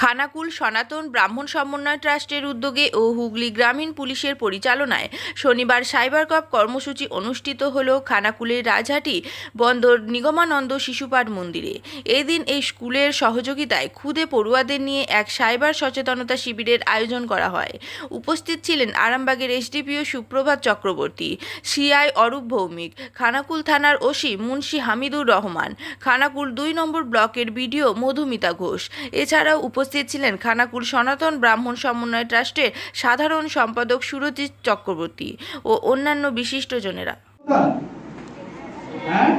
খানাকুল সনাতন ব্রাহ্মণ সমন্বয় ট্রাস্টের উদ্যোগে ও হুগলি গ্রামীণ পুলিশের পরিচালনায় শনিবার সাইবার কাপ কর্মসূচি অনুষ্ঠিত হল খানাকুলের রাজহাটি বন্দর নিগমানন্দ শিশুপাঠ মন্দিরে। এদিন এই স্কুলের সহযোগিতায় খুদে পড়ুয়াদের নিয়ে এক সাইবার সচেতনতা শিবিরের আয়োজন করা হয়। উপস্থিত ছিলেন আরামবাগের এসডিপিও সুপ্রভাত চক্রবর্তী, সিআই অরূপ ভৌমিক, খানাকুল থানার ওসি মুন্সি হামিদুর রহমান, খানাকুল দুই নম্বর ব্লকের বিডিও মধুমিতা ঘোষ। এছাড়াও উপস্থিত ছিলেন খানাকুল সনাতন ব্রাহ্মণ সমন্বয় ট্রাস্টের সাধারণ সম্পাদক সুরজিৎ চক্রবর্তী ও অন্যান্য বিশিষ্টজনেরা হ্যাঁ?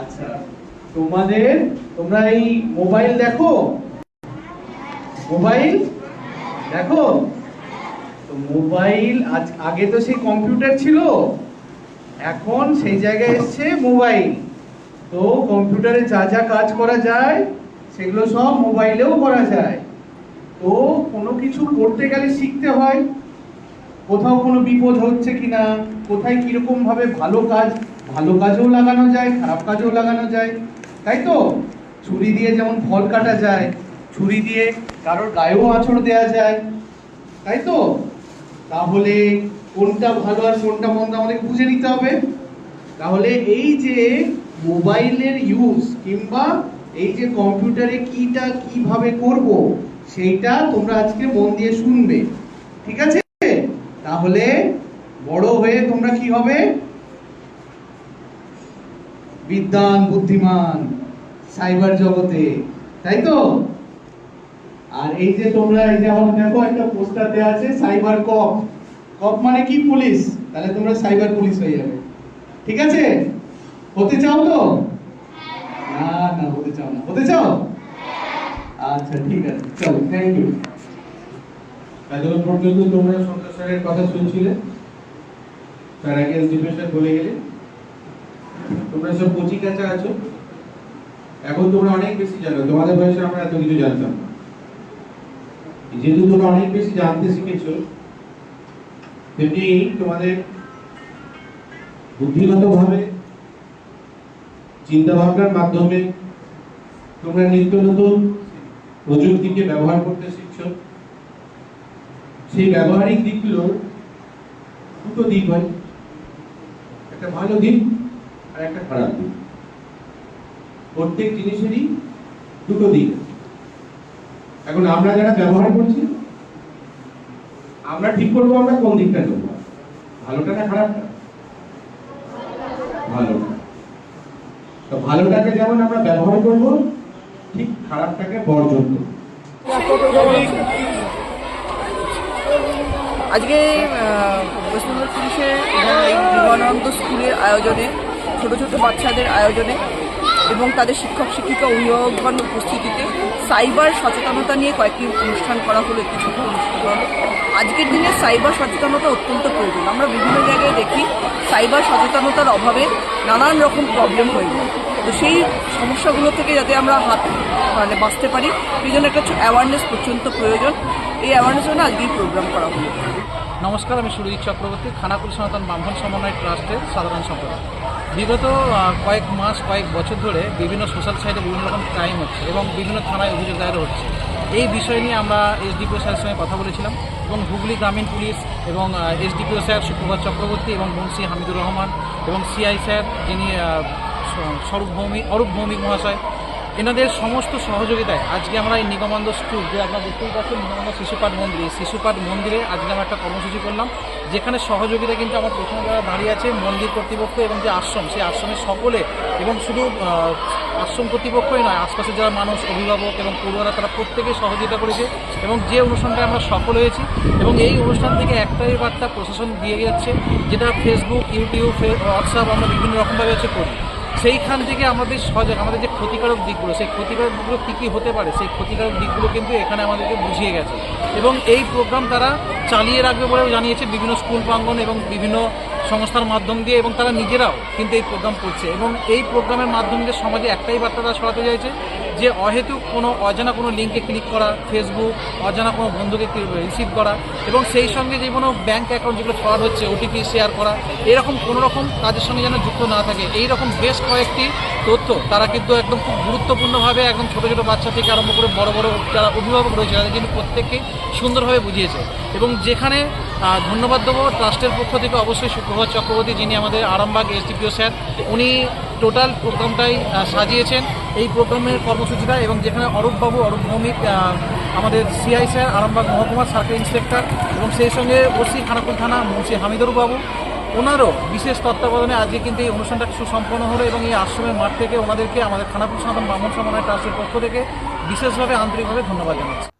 আচ্ছা তোমাদের, তোমরা এই মোবাইল দেখো? মোবাইল? দেখো? তো মোবাইল আজ, আগে তো সেই কম্পিউটার ছিল, এখন সেই জায়গায় এসছে মোবাইল। তো কম্পিউটারে যা যা কাজ করা যায় সেগুলো সব মোবাইলেও করা যায়। তো কোনো কিছু করতে গেলে শিখতে হয়। কোথাও কোনো বিপদ হচ্ছে কিনা, কোথায় কীরকমভাবে ভালো কাজ, ভালো কাজেও লাগানো যায়, খারাপ কাজেও লাগানো যায়। তাই তো? ছুরি দিয়ে যেমন ফল কাটা যায়, ছুরি দিয়ে কারোর গায়েও আঁচড় দেওয়া যায়। তাই তো? তাহলে কোনটা ভালো আর কোনটা মন্দ আমাদেরকে বুঝে নিতে হবে। তাহলে এই যে মোবাইলের ইউজ কিংবা এই যে কম্পিউটারে কিটা কীভাবে করব, সেইটা তোমরা আজকে মন দিয়ে শুনবে। ঠিক আছে? তাহলে বড় হয়ে তোমরা কি হবে? বিদ্যান, বুদ্ধিমান, সাইবার জগতে, তাই তো? আর এই যে তোমরা, এই যে আমার দেখো, একটা পোস্টার দেওয়া আছে, সাইবার কপ। কপ মানে কি পুলিশ? তাহলে তোমরা সাইবার পুলিশ হয়ে যাবে। ঠিক আছে? হতে চাও তো? না হতে চাও না। হতে চাও? আচ্ছা ঠিক আছে। চলো থ্যাংক ইউ এতক্ষণ পর্যন্ত তোমরা সন্তোষ স্যারের কথা শুনছিলে? তার আগে স্যার বলে গেলে? তোমরা সব কচি কাঁচা আছো? এখন তোমরা অনেক বেশি জানো, তোমাদের বয়সে আমরা এত কিছু জানতাম না। যেহেতু তোমরা অনেক বেশি জানতে শিখেছো, তেমনি তোমাদের বুদ্ধিগতভাবে চিন্তা ভাবনার মাধ্যমে তোমরা নিত্য নতুন প্রযুক্তিকে ব্যবহার করতে শিখছ। সেই ব্যবহারিক দিকগুলো দুটো দিক হয়, একটা ভালো দিক আর একটা খারাপ দিক। প্রত্যেক জিনিসেরই দুটো দিক এখন আমরা যারা ব্যবহার করছি, আমরা ঠিক করব আমরা কোন দিকটা নেব? ভালোটা না খারাপটা? ভালোটা ভালোটাকে যেমন আমরা ব্যবহার করব, ঠিক খারাপটাকে বর্জন আজকে পশ্চিমবঙ্গ পুলিশের বিমানন্দ স্কুলের আয়োজনে, ছোট ছোট বাচ্চাদের আয়োজনে এবং তাদের শিক্ষক, শিক্ষিকা, অভিভাবকগণ উপস্থিতিতে সাইবার সচেতনতা নিয়ে কয়েকটি অনুষ্ঠান করা হলো, একটি ছোট অনুষ্ঠান আজকের দিনে সাইবার সচেতনতা অত্যন্ত প্রয়োজন। আমরা বিভিন্ন জায়গায় দেখি সাইবার সচেতনতার অভাবে নানান রকম প্রবলেম হয়ে যায়। তো সেই সমস্যাগুলো থেকে যাতে আমরা হাত মানে বাঁচতে পারি, সেই জন্য একটা অ্যাওয়ারনেস পর্যন্ত প্রয়োজন। এই অ্যাওয়ারনেস জন্য আজকে প্রোগ্রাম করা হলো। নমস্কার, আমি সুরজিৎ চক্রবর্তী খানাকুল সনাতন ব্রাহ্মণ সমন্বয় ট্রাস্টের সাধারণ সম্পাদক। বিগত কয়েক মাস, কয়েক বছর ধরে বিভিন্ন সোশ্যাল সাইটে বিভিন্ন রকম ক্রাইম হচ্ছে এবং বিভিন্ন থানায় অভিযোগ দায়ের হচ্ছে। এই বিষয় নিয়ে আমরা এসডিপিও স্যারের সঙ্গে কথা বলেছিলাম এবং হুগলি গ্রামীণ পুলিশ এবং এসডিপিও স্যার সুপ্রভাত চক্রবর্তী এবং বংশী হামিদুর রহমান এবং সিআই স্যার যিনি স্বরূপ ভৌমিক অরূপ ভৌমিক মহাশয় এনাদের সমস্ত সহযোগিতায় আজকে আমরা এই নিগমানন্দ স্কুল যে আপনারা দেখতেই পাচ্ছেন নিগমানন্দ শিশুপাঠ মন্দির শিশুপাঠ মন্দিরে আজকে আমরা একটা কর্মসূচি করলাম, যেখানে সহযোগিতা কিন্তু আমার পেছনে যারা দাঁড়িয়ে আছে, মন্দির কর্তৃপক্ষ এবং যে আশ্রম, সেই আশ্রমের সকলে এবং শুধু আশ্রম কর্তৃপক্ষই নয়, আশপাশের যারা মানুষ, অভিভাবক এবং পড়ুয়ারা, তারা প্রত্যেকে সহযোগিতা করেছে এবং যে অনুষ্ঠানটা আমরা সফল হয়েছি এবং এই অনুষ্ঠান থেকে একটাই বার্তা প্রশাসন দিয়ে যাচ্ছে, যেটা ফেসবুক ইউটিউব হোয়াটসঅ্যাপ আমরা বিভিন্ন রকমভাবে হচ্ছে করি। সেইখান থেকে আমাদের সজাগ, আমাদের যে ক্ষতিকারক দিকগুলো, সেই ক্ষতিকারক দিকগুলো কী কী হতে পারে? সেই ক্ষতিকারক দিকগুলো কিন্তু এখানে আমাদেরকে বুঝিয়ে গেছে। এবং এই প্রোগ্রাম তারা চালিয়ে রাখবে বলেও জানিয়েছে বিভিন্ন স্কুল প্রাঙ্গন এবং বিভিন্ন সংস্থার মাধ্যম দিয়ে এবং তারা নিজেরাও কিন্তু এই প্রোগ্রাম করছে। এবং এই প্রোগ্রামের মাধ্যম দিয়ে সমাজে একটাই বার্তা তারা ছড়াতে চাইছে যে অহেতুক কোনো অজানা কোনো লিঙ্কে ক্লিক করা ফেসবুক অজানা কোনো বন্ধুকে রিসিভ করা এবং সেই সঙ্গে যে কোনো ব্যাঙ্ক অ্যাকাউন্ট যেগুলো ফ্রড হচ্ছে ওটিপি শেয়ার করা, এরকম কোনো রকম কাজের সঙ্গে যেন যুক্ত না থাকে। এই রকম বেশ কয়েকটি তথ্য তারা কিন্তু একদম খুব গুরুত্বপূর্ণভাবে একদম ছোটো ছোটো বাচ্চা থেকে আরম্ভ করে বড় বড় যারা অভিভাবক রয়েছে তাদের কিন্তু প্রত্যেককে সুন্দরভাবে বুঝিয়েছে। এবং যেখানে ধন্যবাদ দেবো ট্রাস্টের পক্ষ থেকে অবশ্যই সুপ্রভাত চক্রবর্তী, যিনি আমাদের আরামবাগ এসডিপিও স্যার, উনি টোটাল প্রোগ্রামটাই সাজিয়েছেন। এই প্রোগ্রামের কর্মসূচিটা এবং যেখানে অরূপবাবু অরূপ ভৌমিক আমাদের সিআই স্যার, আরামবাগ মহকুমার সার্কেল ইন্সপেক্টর এবং সেই সঙ্গে ওসি খানাকুল থানা মুন্সি হামিদুর বাবু, ওনারও বিশেষ তত্ত্বাবধানে আজকে কিন্তু এই অনুষ্ঠানটা সুসম্পন্ন হলো এবং এই আশ্রমের মাঠ থেকে ওনাদেরকে আমাদের খানাপুর সনাতন ব্রাহ্মণ সমন্বয় ট্রাস্টের পক্ষ থেকে বিশেষভাবে আন্তরিকভাবে ধন্যবাদ জানাচ্ছি।